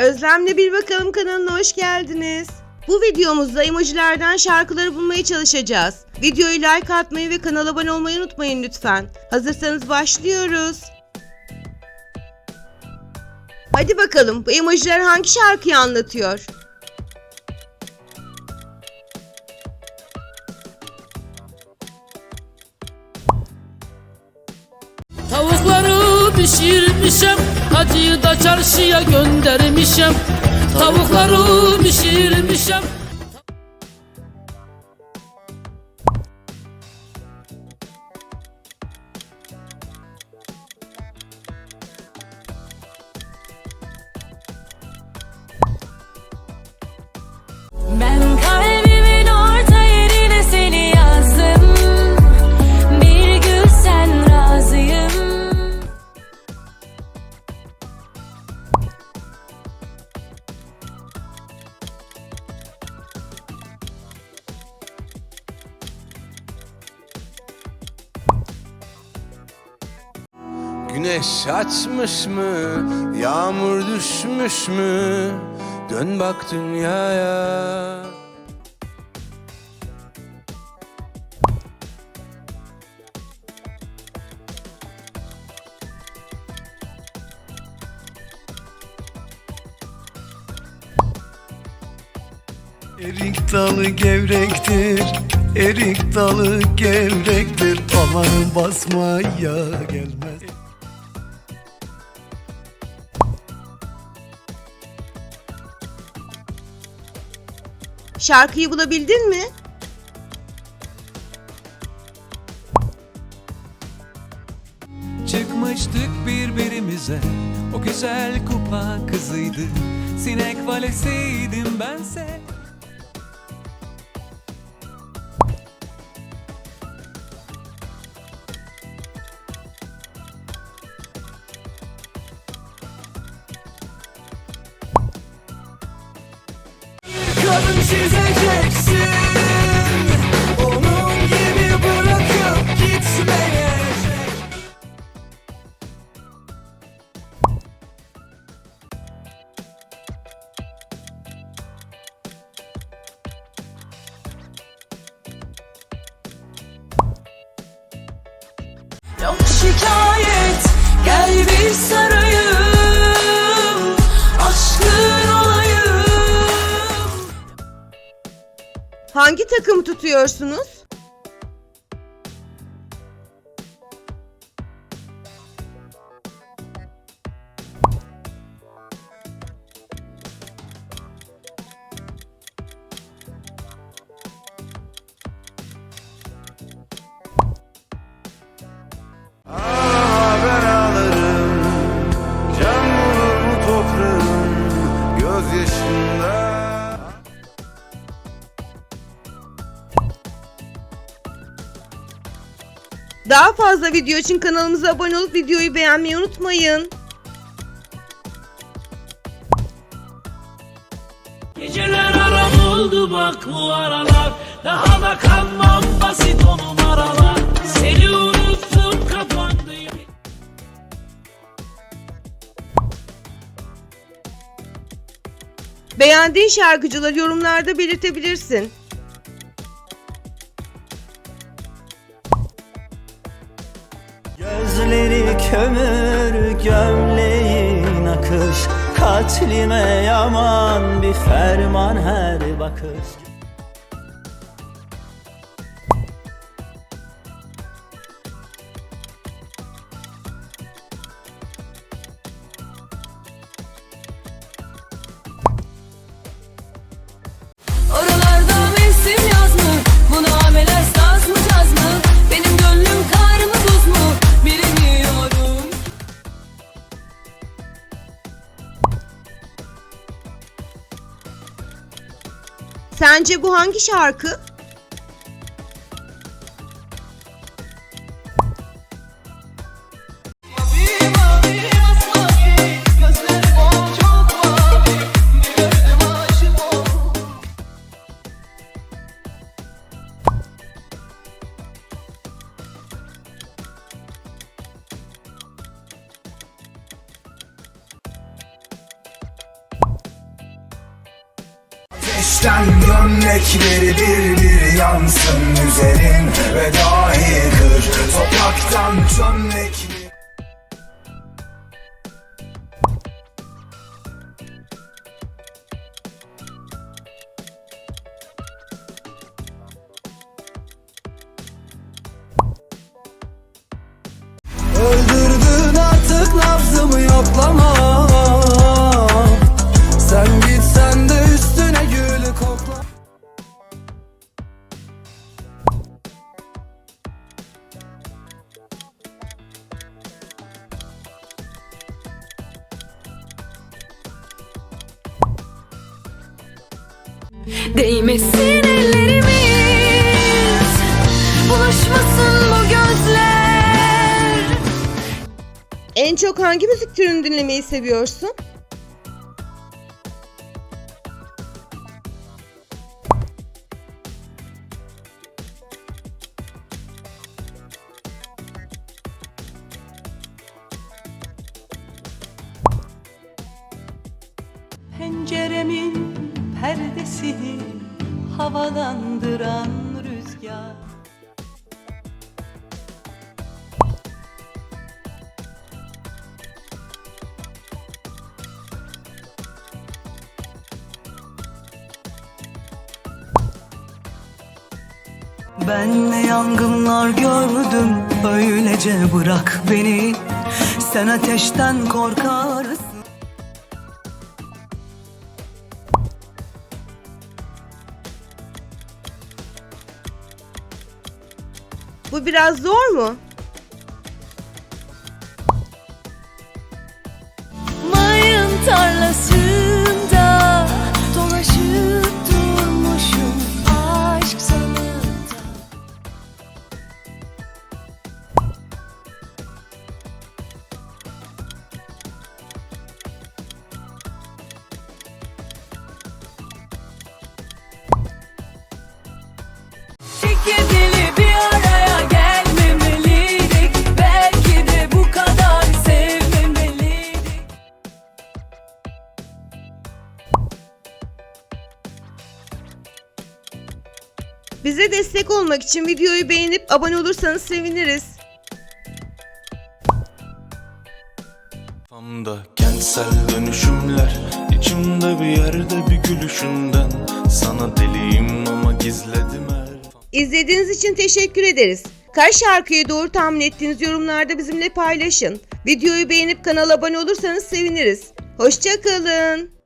Özlem'le Bir Bakalım kanalına hoş geldiniz. Bu videomuzda emojilerden şarkıları bulmaya çalışacağız. Videoyu like atmayı ve kanala abone olmayı unutmayın lütfen. Hazırsanız başlıyoruz. Hadi bakalım bu emojiler hangi şarkıyı anlatıyor? Hacıyı da çarşıya göndermişem. Tavukları pişirmişem Güneş açmış mı? Yağmur düşmüş mü? Dön bak dünyaya. Erik dalı gevrektir, erik dalı gevrektir Amanın basmaya gelmez Şarkıyı bulabildin mi? Çıkmıştık birbirimize. O güzel kupa kızıydı. Sinek valesiydim bense Yok şikayet gel bir sarayım Hangi takımı tutuyorsunuz? Ağlama Daha fazla video için kanalımıza abone olup videoyu beğenmeyi unutmayın. Geceler aram oldu bak bu aralar Daha da kalmam basit o numaralar Seni unuttum kapandı Beğendiğin şarkıcıları yorumlarda belirtebilirsin. Katlime yaman bir ferman her bakış Sence bu hangi şarkı? İçten gömlekleri bir bir yansın Üzerin ve dahi kır Topraktan çömlekleri Değmesin ellerimiz Buluşmasın bu gözler En çok hangi müzik türünü dinlemeyi seviyorsun? Perdesini havalandıran rüzgar. Ben ne yangınlar gördüm öylece bırak beni. Sen ateşten korkarsın Bu biraz zor mu? Bize destek olmak için videoyu beğenip abone olursanız seviniriz. Kafamda kentsel dönüşümler içimde bir yerde bir gülüşünden Sana deliyim ama gizledim her İzlediğiniz için teşekkür ederiz. Kaç şarkıyı doğru tahmin ettiğiniz yorumlarda bizimle paylaşın. Videoyu beğenip kanala abone olursanız seviniriz. Hoşçakalın.